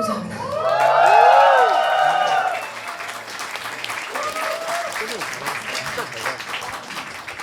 감사합니다.